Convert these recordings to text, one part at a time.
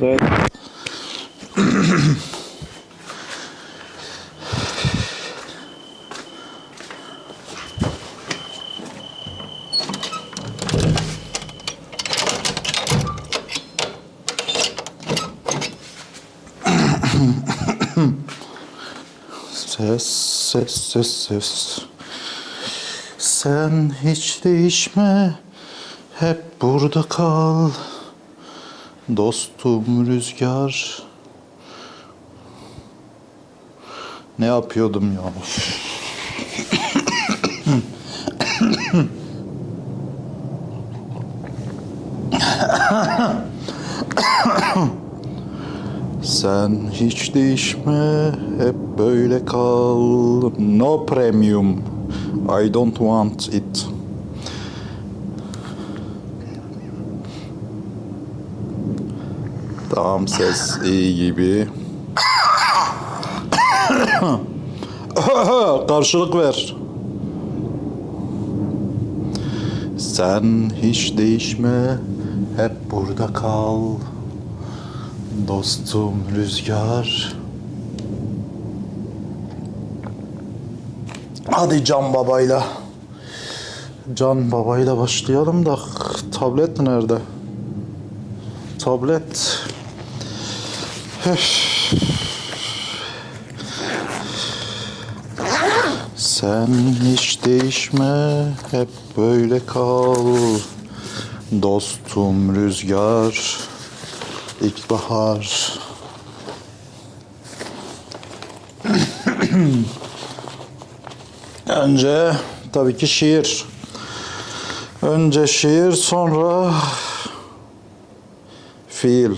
Evet. Ses, ses, ses, ses. Sen hiç değişme, hep burada kal. Dostum rüzgar. Ne yapıyordum ya? Sen hiç değişme, hep böyle kal. No premium. I don't want it. Tamam ses iyi gibi. Karşılık ver. Sen hiç değişme, hep burada kal. Dostum rüzgar. Hadi Can Baba'yla. Can Baba'yla başlayalım da tablet nerede? Tablet. Sen hiç değişme, hep böyle kal. Dostum rüzgar, ilkbahar. Önce tabii ki şiir. Önce şiir, sonra fiil.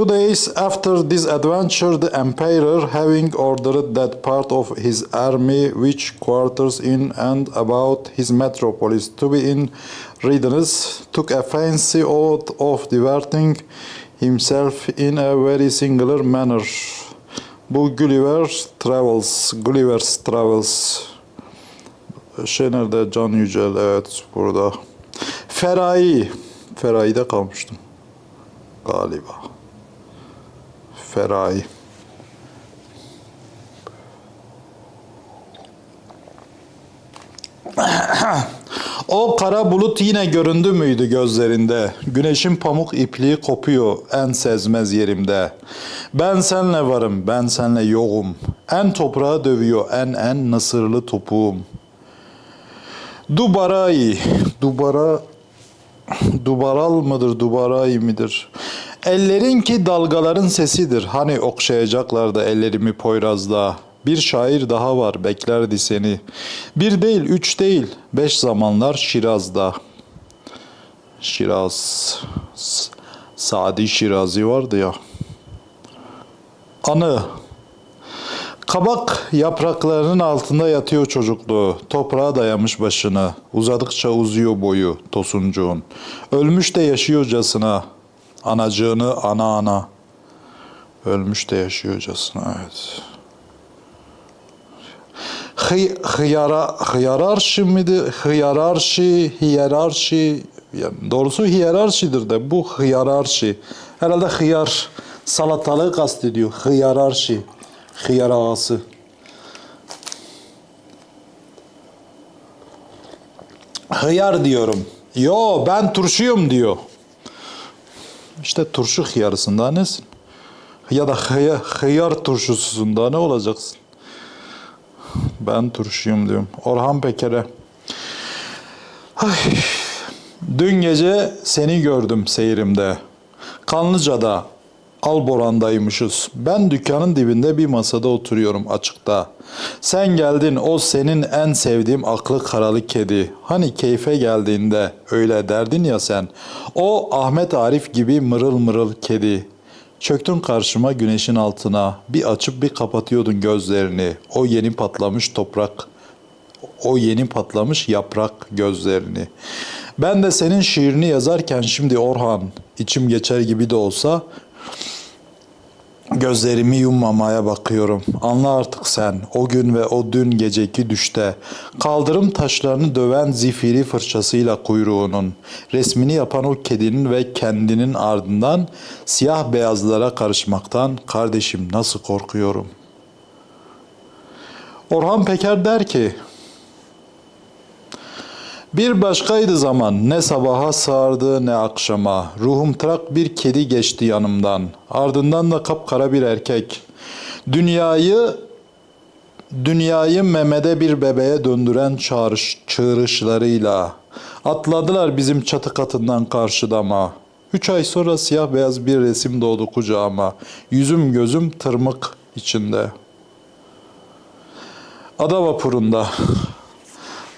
Two days after this adventure, the emperor, having ordered that part of his army which quarters in and about his metropolis to be in readiness, took a fancy oath of diverting himself in a very singular manner. Bu Gulliver Travels, Gulliver's Travels. Şey nerede? Can Yücel, evet burada. Ferayi, Ferayi'de kalmıştım galiba. Ferayi. O kara bulut yine göründü müydü gözlerinde? Güneşin pamuk ipliği kopuyor en sezmez yerimde. Ben senle varım, ben senle yoğum. En toprağı dövüyor en en nasırlı topuğum. Dubaray, dubara Dubaral mıdır, dubaray midir? Ellerin ki dalgaların sesidir. Hani okşayacaklar da ellerimi Poyraz'da. Bir şair daha var beklerdi seni. Bir değil, üç değil, beş zamanlar Şiraz'da. Şiraz. Sadi Şirazi vardı ya. Anı. Kabak yapraklarının altında yatıyor çocukluğu. Toprağa dayamış başını. Uzadıkça uzuyor boyu tosuncuğun. Ölmüş de yaşıyorcasına. Anacığını ana ana. Ölmüş de yaşıyorcasına evet. Hıy, hıyara, hıyararşi miydi? Hıyararşi, hiyerarşi. Yani doğrusu hiyerarşidir de bu hıyararşi. Herhalde hıyar salatalığı kastediyor. Hıyararşi. Hıyar ağası. Hıyar diyorum. Yo ben turşuyum diyor. İşte turşu hıyarısında nesin? Ya da hıyar, hıyar turşusunda ne olacaksın? Ben turşuyum diyorum. Orhan Peker'e. Dün gece seni gördüm seyrimde. Kanlıca'da Alboran'daymışız. Ben dükkanın dibinde bir masada oturuyorum açıkta. Sen geldin o senin en sevdiğim aklı karalı kedi. Hani keyfe geldiğinde öyle derdin ya sen. O Ahmet Arif gibi mırıl mırıl kedi. Çöktün karşıma güneşin altına. Bir açıp bir kapatıyordun gözlerini. O yeni patlamış toprak o yeni patlamış yaprak gözlerini. Ben de senin şiirini yazarken şimdi Orhan içim geçer gibi de olsa Gözlerimi yummamaya bakıyorum. Anla artık sen o gün ve o dün geceki düşte. Kaldırım taşlarını döven zifiri fırçasıyla kuyruğunun. Resmini yapan o kedinin ve kendinin ardından siyah beyazlara karışmaktan kardeşim nasıl korkuyorum. Orhan Peker der ki bir başkaydı zaman ne sabaha sığardı ne akşama. Ruhum trak bir kedi geçti yanımdan. Ardından da kapkara bir erkek. Dünyayı dünyayı memede bir bebeğe döndüren çağrış, çığırışlarıyla. Atladılar bizim çatı katından karşıdama. Üç ay sonra siyah beyaz bir resim doğdu kucağıma. Yüzüm gözüm tırmık içinde. Ada vapurunda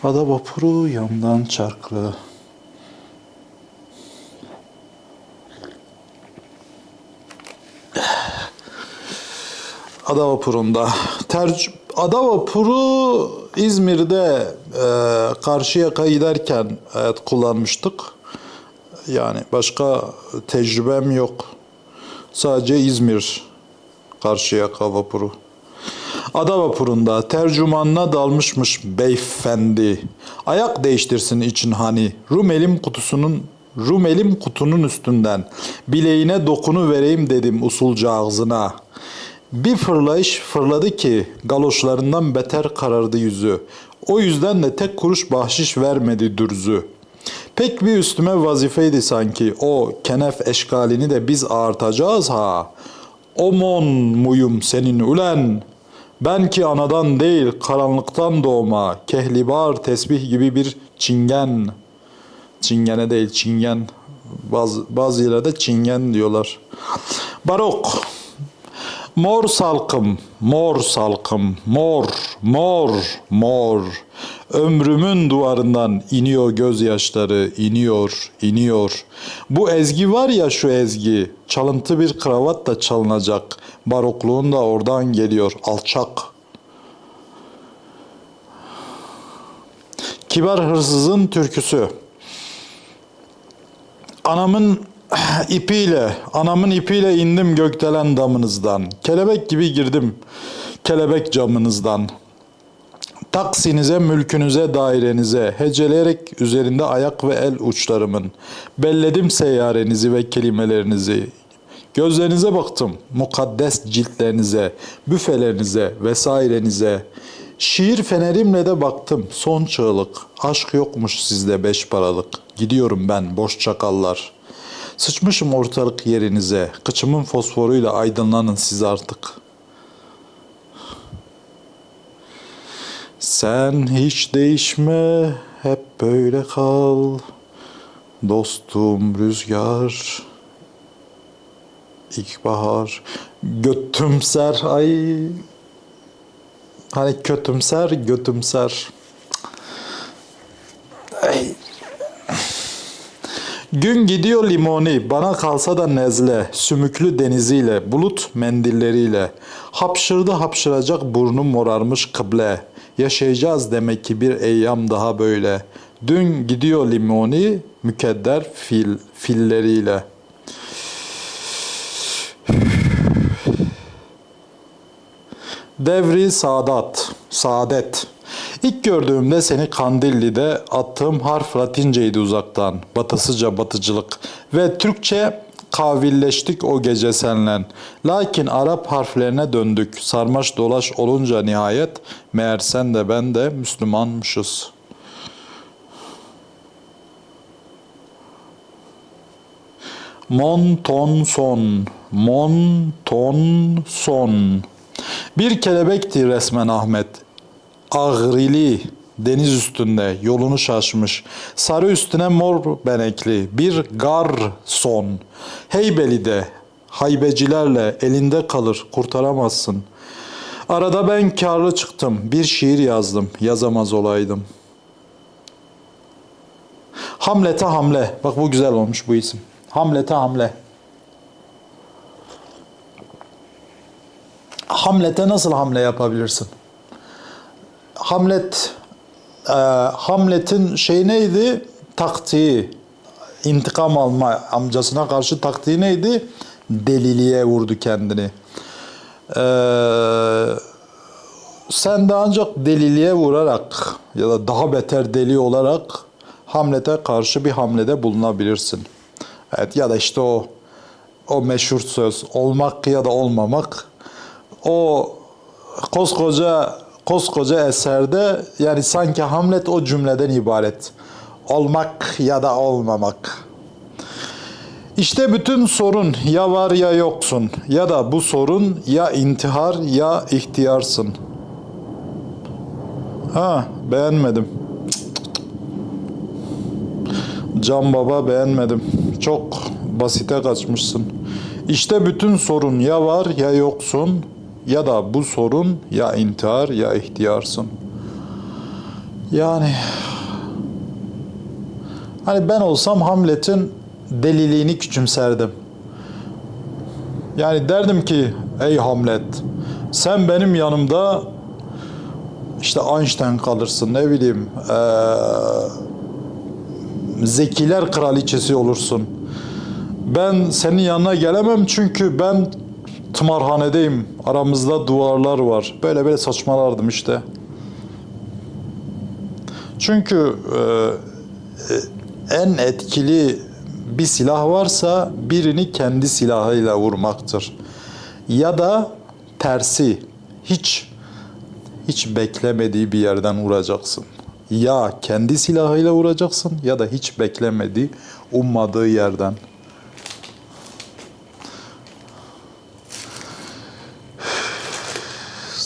Ada vapuru yandan çarklı. Ada vapurunda. Terc Ada vapuru İzmir'de e, Karşıyaka giderken evet, kullanmıştık. Yani başka tecrübem yok. Sadece İzmir Karşıyaka vapuru. Ada vapurunda tercümanına dalmışmış beyefendi. Ayak değiştirsin için hani Rumelim kutusunun Rumelim kutunun üstünden bileğine dokunu vereyim dedim usulca ağzına. Bir fırlayış fırladı ki galoşlarından beter karardı yüzü. O yüzden de tek kuruş bahşiş vermedi dürzü. Pek bir üstüme vazifeydi sanki o kenef eşkalini de biz ağırtacağız ha. Omon muyum senin ulen? Ben ki anadan değil karanlıktan doğma, kehlibar tesbih gibi bir çingen. Çingene değil çingen. Bazı, bazı yerlerde çingen diyorlar. Barok. Mor salkım, mor salkım, mor, mor, mor. Ömrümün duvarından iniyor gözyaşları, iniyor, iniyor. Bu ezgi var ya şu ezgi, çalıntı bir kravat da çalınacak. Barokluğun da oradan geliyor, alçak. Kibar hırsızın türküsü. Anamın ipiyle, anamın ipiyle indim gökdelen damınızdan. Kelebek gibi girdim kelebek camınızdan. Taksinize, mülkünüze, dairenize, heceleyerek üzerinde ayak ve el uçlarımın. Belledim seyyarenizi ve kelimelerinizi. Gözlerinize baktım, mukaddes ciltlerinize, büfelerinize vesairenize. Şiir fenerimle de baktım, son çığlık. Aşk yokmuş sizde beş paralık. Gidiyorum ben, boş çakallar. Sıçmışım ortalık yerinize, kıçımın fosforuyla aydınlanın siz artık.'' Sen hiç değişme, hep böyle kal. Dostum rüzgar, ilkbahar, götümser ay. Hani kötümser, götümser. Ay. Gün gidiyor limoni, bana kalsa da nezle, sümüklü deniziyle, bulut mendilleriyle. Hapşırdı hapşıracak burnum morarmış kıble. Yaşayacağız demek ki bir eyyam daha böyle. Dün gidiyor limoni, mükedder fil, filleriyle. Devri Sadat, Saadet. İlk gördüğümde seni Kandilli'de attığım harf Latinceydi uzaktan. Batısıca batıcılık. Ve Türkçe kavilleştik o gece senlen. Lakin Arap harflerine döndük. Sarmaş dolaş olunca nihayet meğer sen de ben de Müslümanmışız. Montonson, Montonson. Bir kelebekti resmen Ahmet. Ağrili, deniz üstünde yolunu şaşmış. Sarı üstüne mor benekli bir garson. Heybeli'de haybecilerle elinde kalır kurtaramazsın. Arada ben karlı çıktım. Bir şiir yazdım. Yazamaz olaydım. Hamlet'e hamle. Bak bu güzel olmuş bu isim. Hamlet'e hamle. Hamlet'e nasıl hamle yapabilirsin? Hamlet e, Hamlet'in şey neydi? Taktiği. İntikam alma amcasına karşı taktiği neydi? Deliliğe vurdu kendini. Ee, sen de ancak deliliğe vurarak ya da daha beter deli olarak Hamlet'e karşı bir hamlede bulunabilirsin. Evet ya da işte o o meşhur söz olmak ya da olmamak o koskoca koskoca eserde yani sanki Hamlet o cümleden ibaret. Olmak ya da olmamak. İşte bütün sorun ya var ya yoksun ya da bu sorun ya intihar ya ihtiyarsın. Ha beğenmedim. Can Baba beğenmedim. Çok basite kaçmışsın. İşte bütün sorun ya var ya yoksun ya da bu sorun ya intihar ya ihtiyarsın. Yani hani ben olsam Hamlet'in deliliğini küçümserdim. Yani derdim ki ey Hamlet sen benim yanımda işte Einstein kalırsın ne bileyim eee, zekiler kraliçesi olursun. Ben senin yanına gelemem çünkü ben tımarhanedeyim. Aramızda duvarlar var. Böyle böyle saçmalardım işte. Çünkü e, e, en etkili bir silah varsa birini kendi silahıyla vurmaktır. Ya da tersi hiç hiç beklemediği bir yerden vuracaksın. Ya kendi silahıyla vuracaksın ya da hiç beklemediği, ummadığı yerden.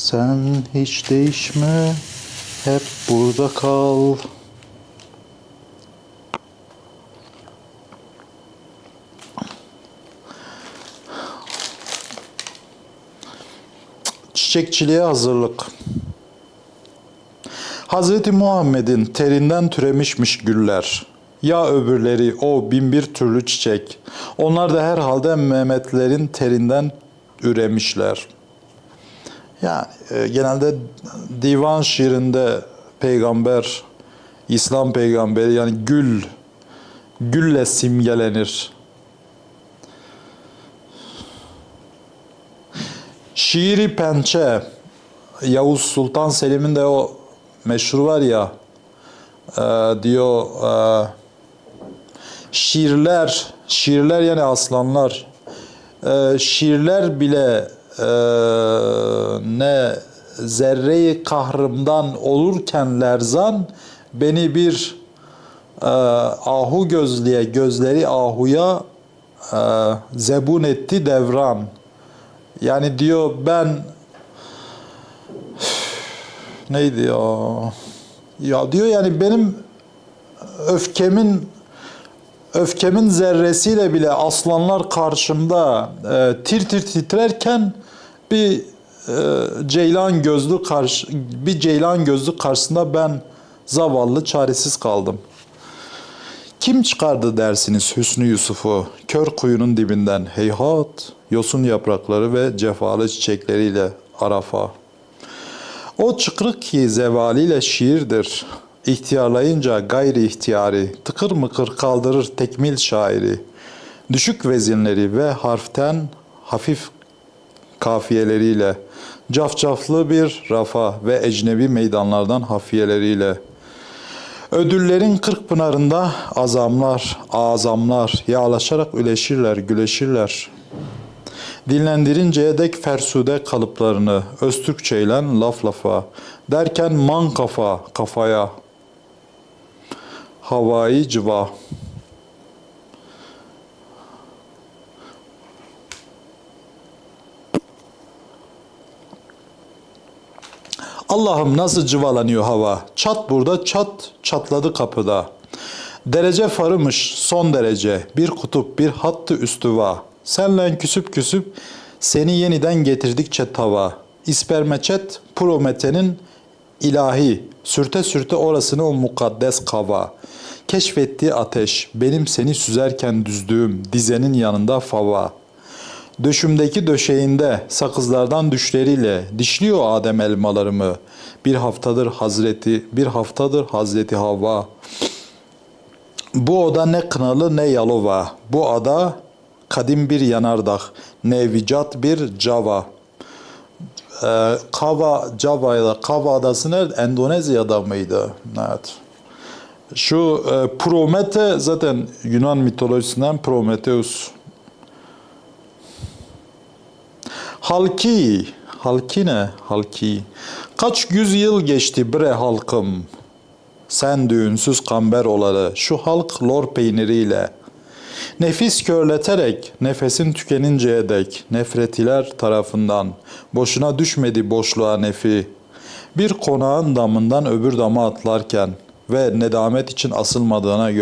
Sen hiç değişme, hep burada kal. Çiçekçiliğe hazırlık. Hazreti Muhammed'in terinden türemişmiş güller. Ya öbürleri o bin bir türlü çiçek. Onlar da herhalde Mehmetlerin terinden üremişler. Yani e, genelde divan şiirinde peygamber, İslam peygamberi yani gül, gülle simgelenir. Şiiri pençe, Yavuz Sultan Selim'in de o meşhur var ya, e, diyor e, şiirler, şiirler yani aslanlar, e, şiirler bile ne zerreyi kahrımdan olurken lerzan beni bir e, ahu gözlüye gözleri ahuya e, zebun etti devran. Yani diyor ben neydi ya? Ya diyor yani benim öfkemin öfkemin zerresiyle bile aslanlar karşımda e, tir tir titrerken bir e, ceylan gözlü karşı bir ceylan gözlü karşısında ben zavallı çaresiz kaldım. Kim çıkardı dersiniz Hüsnü Yusuf'u kör kuyunun dibinden heyhat yosun yaprakları ve cefalı çiçekleriyle arafa. O çıkrık ki zevaliyle şiirdir. İhtiyarlayınca gayri ihtiyari, tıkır mıkır kaldırır tekmil şairi. Düşük vezinleri ve harften hafif kafiyeleriyle, cafcaflı bir rafa ve ecnebi meydanlardan hafiyeleriyle. Ödüllerin kırk pınarında azamlar, azamlar yağlaşarak üleşirler, güleşirler. Dinlendirinceye dek fersude kalıplarını Öztürkçeyle laf lafa derken man kafa kafaya havai civa Allah'ım nasıl cıvalanıyor hava. Çat burada çat çatladı kapıda. Derece farımış son derece. Bir kutup bir hattı üstüva. Senle küsüp küsüp seni yeniden getirdikçe tava. İspermeçet Promete'nin ilahi. Sürte sürte orasını o mukaddes kava. Keşfettiği ateş benim seni süzerken düzdüğüm dizenin yanında fava. Döşümdeki döşeğinde sakızlardan düşleriyle dişliyor Adem elmalarımı. Bir haftadır Hazreti, bir haftadır Hazreti Havva. Bu oda ne kınalı ne yalova. Bu ada kadim bir yanardağ. Ne vicat bir cava. E, Kava, Java'yla Kava adası nerede? Endonezya'da mıydı? Evet. Şu e, Promete zaten Yunan mitolojisinden Prometheus. Halki, halki ne? Halki. Kaç yüzyıl geçti bre halkım? Sen düğünsüz kamber olalı şu halk lor peyniriyle. Nefis körleterek nefesin tükeninceye dek nefretiler tarafından boşuna düşmedi boşluğa nefi. Bir konağın damından öbür dama atlarken ve nedamet için asılmadığına göre